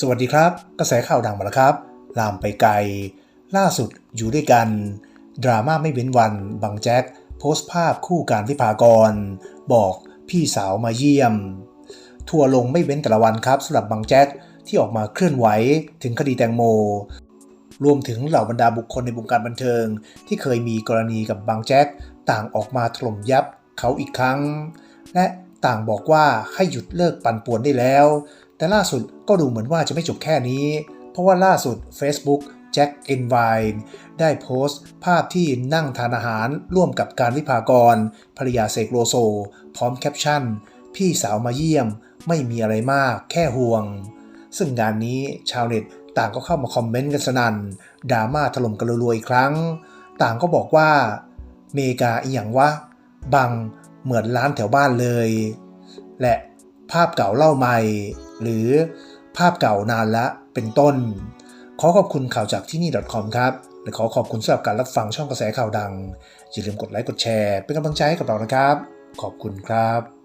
สวัสดีครับ กระแสข่าวดังมาแล้วครับ ลามไปไกล ล่าสุดอยู่ด้วยกัน ดราม่าไม่เว้นวันบังแจ็คโพสต์ภาพคู่การวิภากร บอกพี่สาวมาเยี่ยม ทัวร์ลงไม่เว้นแต่ละวันครับสำหรับบังแจ็คที่ออกมาเคลื่อนไหวถึงคดีแตงโม รวมถึงเหล่าบรรดาบุคคลในวงการบันเทิง ที่เคยมีกรณีกับบางแจ็คต่างออกมาถล่มยับเขาอีกครั้ง และ ต่างบอกว่าให้หยุดเลิกปั่นป่วนได้แล้ว แต่ล่าสุดก็ดูเหมือนว่าจะไม่จบแค่นี้ เพราะว่าล่าสุด Facebook แจ็คเอนไวน์ได้โพสต์ ภาพที่นั่งทานอาหารร่วมกับการวิภากร ภรรยาเสกโลโซ พร้อมแคปชั่น พี่สาวมาเยี่ยม ไม่มีอะไรมากแค่ห่วง ซึ่งงานนี้ชาวเน็ตต่างก็เข้ามาคอมเมนต์กันสนั่นดราม่าถล่มกันรัวๆอีกครั้ง ต่างก็บอกว่า เมกาอีหยังวะ บัง เหมือนร้านแถวบ้านเลย และภาพเก่าเล่าใหม่ หรือภาพเก่านานละเป็นต้น ขอขอบคุณข่าวจากที่นี่ .com ครับและขอขอบคุณสำหรับการรับฟังช่องกระแสข่าวดัง อย่าลืมกดไลค์กดแชร์ เป็นกำลังใจให้กับเรานะครับ ขอบคุณครับ